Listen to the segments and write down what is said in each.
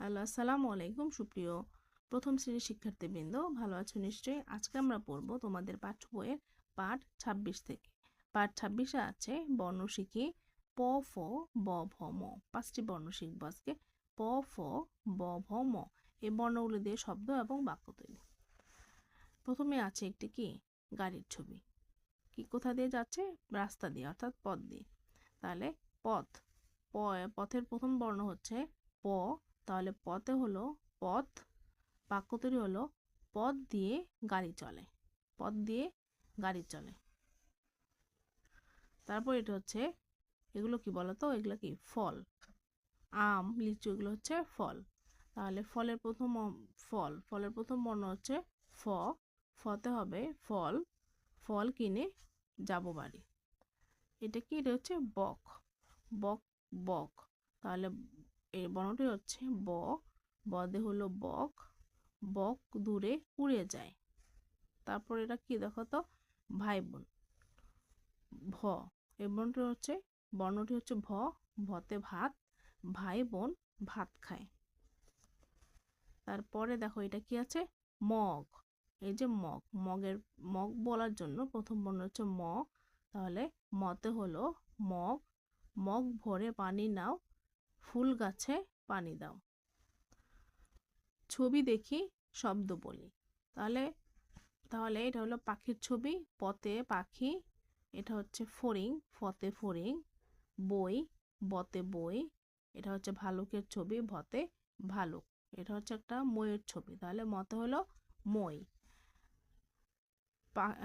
Hello, আসসালামু আলাইকুম সুপ্রিয় প্রথম শ্রেণির শিক্ষার্থীবৃন্দ। ভালো আছো নিশ্চয়ই? আজকে আমরা পড়ব তোমাদের পাঠ্য বইয়ের পাঠ ছাব্বিশ থেকে। পাঠ ছাব্বিশে আছে, বর্ণ শিখি প, ফ, ব, ভ, ম। পাঁচটি বর্ণ শিখব আজকে। প, ফ, ব, ভ, ম। এই বর্ণগুলি দিয়ে শব্দ এবং বাক্য তৈরি। প্রথমে আছে একটি কি? গাড়ির ছবি। কি কোথা দিয়ে যাচ্ছে? রাস্তা দিয়ে, অর্থাৎ পথ দিয়ে। তাহলে পথ। প, পথের প্রথম বর্ণ হচ্ছে প তাহলে পথে হলো পথ, বাক্য তৈরি হলো পথ দিয়ে গাড়ি চলে, পথ দিয়ে গাড়ি চলে। তারপর এটা হচ্ছে, এগুলো কি বলতো? এগুলো কি? ফল। আম, লিচু, এগুলো হচ্ছে ফল। তাহলে ফলের প্রথম ফল। ফলের প্রথম বর্ণ হচ্ছে ফ। ফতে হবে ফল। ফল কিনে যাব বাড়ি। এটা কি? এটা হচ্ছে বক। বক বক। তাহলে এই বর্ণটি হচ্ছে ব বদে হলো বক বক দূরে উড়ে যায়। তারপর এটা কি দেখো তো? ভাই বোন ভ, এই বর্ণটি হচ্ছে বর্ণটি হচ্ছে ভ, ভতে ভাত ভাই বোন ভাত খায়। তারপরে দেখো এটা কি আছে? মগ, এই যে মগ, মগের, মগ বলার জন্য প্রথম বর্ণ হচ্ছে ম, তাহলে মতে হলো মগ মগ ভরে পানি নাও ফুল গাছে পানি দাও। ছবি দেখি, শব্দ বলি। তাহলে তাহলে এটা হলো পাখির ছবি। পতে পাখি, এটা হচ্ছে ফড়িং, ফতে ফড়িং। বই, বতে বই। এটা হচ্ছে ভালুকের ছবি, ভতে ভালুক। এটা হচ্ছে একটা ময়ের ছবি। তাহলে মতে হলো মই।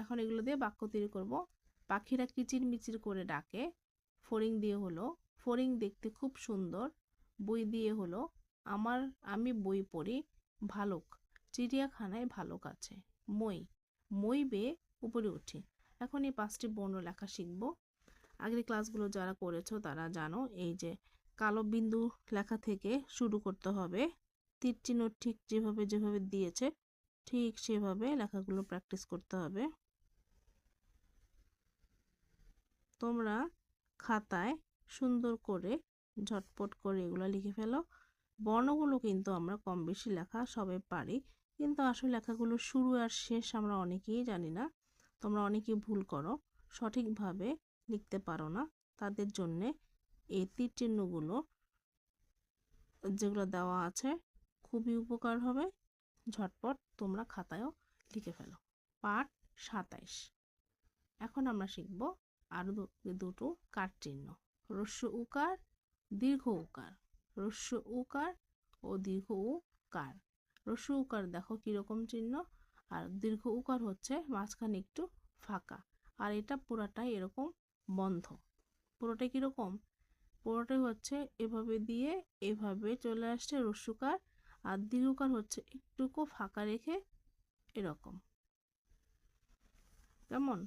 এখন এগুলো দিয়ে বাক্য তৈরি করব। পাখিরা কিচির মিচির করে ডাকে। ফড়িং দিয়ে হলো ফড়িং দেখতে খুব সুন্দর। বই দিয়ে হলো, আমার, আমি বই পড়ি, ভালুক, চিড়িয়াখানায় ভালুক আছে, মই মই বেয়ে উপরে উঠি। এখন এই পাঁচটি বর্ণ লেখা শিখব। আগের ক্লাসগুলো যারা করেছ তারা জানো, এই যে কালো বিন্দু লেখা থেকে শুরু করতে হবে। তীর চিহ্ন ঠিক যেভাবে যেভাবে দিয়েছে, ঠিক সেভাবে লেখাগুলো প্র্যাকটিস করতে হবে। তোমরা খাতায় সুন্দর করে ঝটপট করে এগুলো লিখে ফেলো। বর্ণগুলো কিন্তু আমরা কম বেশি লেখা সবাই পারি। কিন্তু আসলে লেখাগুলো শুরু আর শেষ আমরা অনেকেই জানি না। তোমরা অনেকেই ভুল করো, সঠিকভাবে লিখতে পারো না। তাদের জন্যে এই তীর চিহ্নগুলো যেগুলো দেওয়া আছে খুবই উপকার হবে। ঝটপট তোমরা খাতায়ও লিখে ফেলো। পাঠ সাতাইশ। এখন আমরা শিখব আরও দুটো কাঠ চিহ্ন। রস্য উকার, দীর্ঘ উকার। রস্য উকার ও দীর্ঘ উকার। রস্য উকার দেখো কীরকম চিহ্ন। আর দীর্ঘ উকার হচ্ছে মাঝখানে একটু ফাঁকা। আর এটা পুরাটাই এরকম বন্ধ। পুরোটাই কীরকম পুরোটাই হচ্ছে এভাবে দিয়ে এভাবে চলে আসছে রস্যুকার আর দীর্ঘকার হচ্ছে একটুকু ফাঁকা রেখে এরকম। কেমন?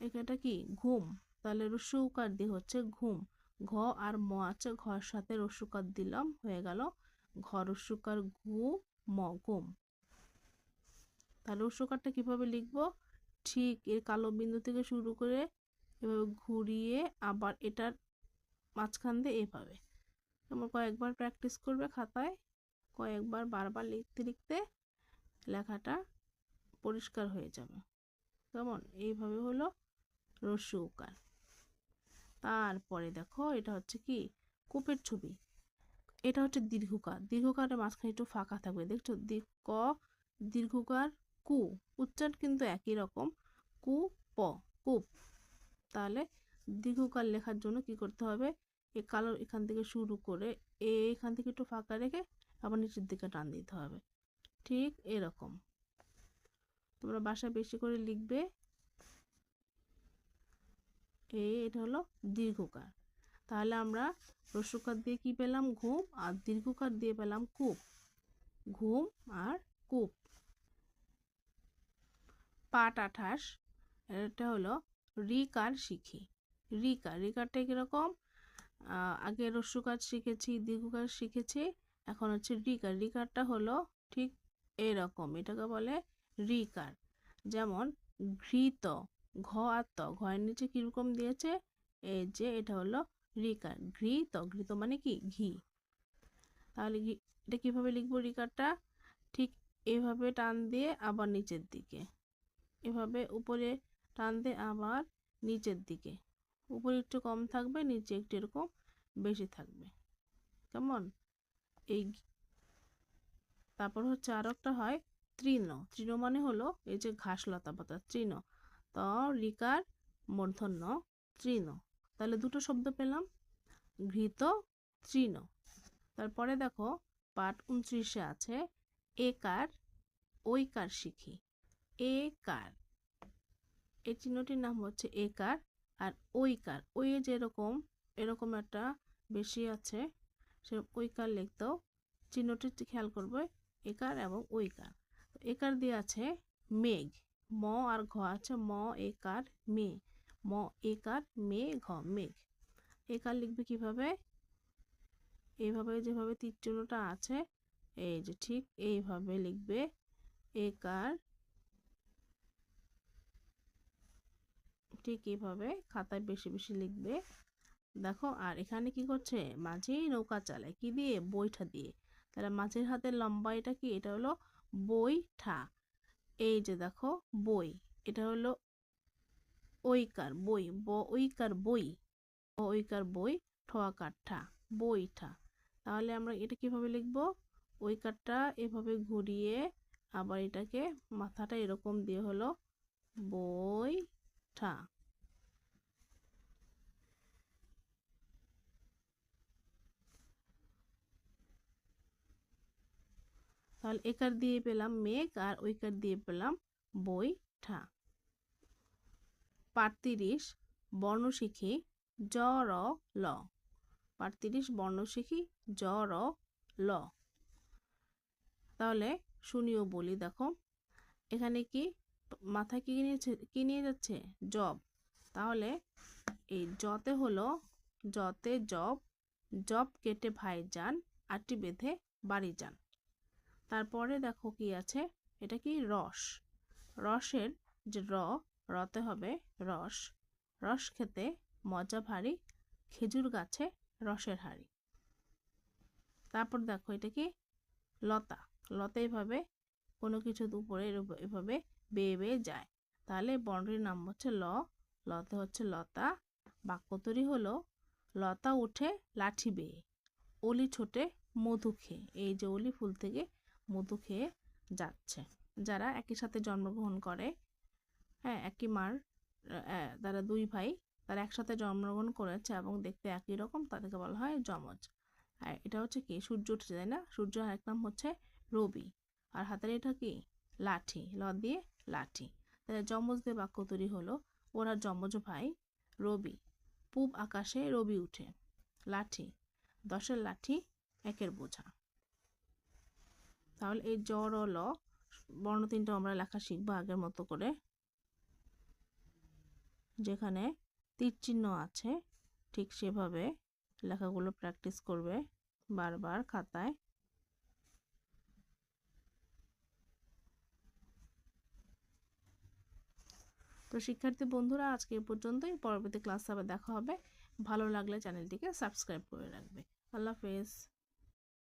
এটা কি ঘুম? তাহলে রস্যু উকার দিয়ে হচ্ছে ঘুম। ঘ আর ম আছে, ঘর সাথে রস্যুকার দিলাম, হয়ে গেল। ঘ রস্যুকার ঘু, ম, ঘুম। তাহলে রস্যুকারটা কীভাবে লিখব? ঠিক এর কালো বিন্দু থেকে শুরু করে এভাবে ঘুরিয়ে আবার এটার মাঝখান দিয়ে এভাবে। তোমরা কয়েকবার প্র্যাকটিস করবে খাতায়, কয়েকবার, বারবার লিখতে লিখতে লেখাটা পরিষ্কার হয়ে যাবে। কেমন? এইভাবে হলো রস্যু উকার তারপরে দেখো, এটা হচ্ছে কি? কূপের ছবি। এটা হচ্ছে দীর্ঘকার। দীর্ঘকারের মাঝখানে একটু ফাঁকা থাকবে। দেখছ? ক দীর্ঘকার, কু। উচ্চারণ কিন্তু একই রকম। কু, প, কূপ। তাহলে দীর্ঘকাল লেখার জন্য কি করতে হবে? এ কালো এখান থেকে শুরু করে এখান থেকে একটু ফাঁকা রেখে আবার নিচের দিকে টান দিতে হবে। ঠিক এরকম। তোমরা বাসায় বেশি করে লিখবে। এ, এটা হলো দীর্ঘকার। তাহলে আমরা রস্যকার দিয়ে কি পেলাম? ঘুম, আর দীর্ঘকার দিয়ে পেলাম কূপ। ঘুম আর কূপ। পাট আঠাশ, এটা হলো রিকার শিখি। রিকার, রিকারটা কীরকম? আগে রস্যকার শিখেছি, দীর্ঘকার শিখেছি, এখন হচ্ছে রিকার। রিকারটা হলো ঠিক এরকম, এটাকে বলে রিকার। যেমন ঘৃত ঘ আর ত ঘয়ের নিচে কীরকম দিয়েছে? এই যে, এটা হলো রিকার ঘৃত ঘৃত মানে কি? ঘি। তাহলে এটা কীভাবে লিখব রিকারটা ঠিক এভাবে টান দিয়ে আবার নিচের দিকে। এভাবে উপরে টান দিয়ে আবার নিচের দিকে। উপরে একটু কম থাকবে, নিচে একটু এরকম বেশি থাকবে। কেমন? এই তারপর হচ্ছে আরও একটা হয় তৃণ। তৃণ মানে হলো এই যে ঘাস লতা পাতা, তৃণ। ত রিকার মূর্ধন্য তৃণ। তাহলে দুটো শব্দ পেলাম। ঘৃত তৃণ। তারপরে দেখো, পাঠ উনত্রিশে আছে, একার ওইকার শিখি। এ কার এই চিহ্নটির নাম হচ্ছে একার আর ওইকার ওই যেরকম, এরকম একটা বেশি আছে সে ওইকার লিখতেও চিহ্নটি খেয়াল করবে, একার এবং ওইকার একার দিয়ে আছে মেঘ। ম আর ঘ আছে ম একার মে। ম একার মে, ঘ, মেঘ। একার লিখবে কীভাবে? এইভাবে যেভাবে তীর আছে, এই যে ঠিক এইভাবে লিখবে। একার ঠিক এইভাবে খাতায় বেশি বেশি লিখবে। দেখো, আর এখানে কি করছে? মাঝেই নৌকা চালায়। কি দিয়ে? বইটা দিয়ে। তাহলে মাঝের হাতের লম্বা এটা কি? এটা হলো বইঠা এই যে দেখো, বই। এটা হলো ঐকার বই, ব, ঐকার বই ঐকার বই ঠোয়া কাঠা, বইঠা। তাহলে আমরা এটা কীভাবে লিখব? ঐকারটা এভাবে ঘুরিয়ে আবার এটাকে মাথাটা এরকম দিয়ে হলো বইঠা। তাহলে একার দিয়ে পেলাম মেঘ আর ওইকার দিয়ে পেলাম বই ঠা। পাঠ তিরিশ, বর্ণ শিখি, জ, র, ল। পাঠ তিরিশ, বর্ণ শিখি, জ, র, ল। তাহলে শুনিও বলি দেখো। এখানে কি, মাথায় কি নিয়েছে, কি নিয়ে যাচ্ছে? জব। তাহলে এই জতে হলো, জতে জব জব কেটে ভাই যান আটটি বেঁধে বাড়ি যান। তারপরে দেখো কি আছে? এটা কি রস। রসের যে র, রতে হবে রস। রস খেতে মজা ভারী, খেজুর গাছে রসের হাড়ি। তারপর দেখো এটা কি? লতা। লতা এভাবে কোনো কিছুর উপরে এভাবে বেয়ে বেয়ে যায়। তাহলে বর্ণটির নাম হচ্ছে ল, লতে হচ্ছে লতা। বাক্য তৈরি হলো, লতা উঠে লাঠি বেয়ে, অলি ছোটে মধু খেয়ে। এই যে অলি ফুল থেকে মধু খেয়ে যাচ্ছে। যারা একই সাথে জন্মগ্রহণ করে হ্যাঁ একই মার তারা দুই ভাই, তারা একসাথে জন্মগ্রহণ করেছে এবং দেখতে একই রকম, তাদেরকে বলা হয় যমজ। আর এটা হচ্ছে কি? সূর্য উঠছে, তাই না? সূর্য এক নাম হচ্ছে রবি। আর হাতের এটা কি? লাঠি ল দিয়ে লাঠি। তাহলে যমজদের বাক্য তৈরি হলো, ওরা যমজ ভাই, রবি। পূব আকাশে রবি উঠে, লাঠি। দশের লাঠি, একের বোঝা। তাহলে এই জ্বর ল, বর্ণ তিনটা আমরা লেখা শিখব আগের মতো করে। যেখানে তীর চিহ্ন আছে, ঠিক সেভাবে লেখাগুলো প্র্যাকটিস করবে বারবার খাতায়। তো শিক্ষার্থী বন্ধুরা, আজকে এ পর্যন্তই। পরবর্তী ক্লাস আবার দেখা হবে। ভালো লাগলে চ্যানেলটিকে সাবস্ক্রাইব করে রাখবে। আল্লাহ হাফেজ।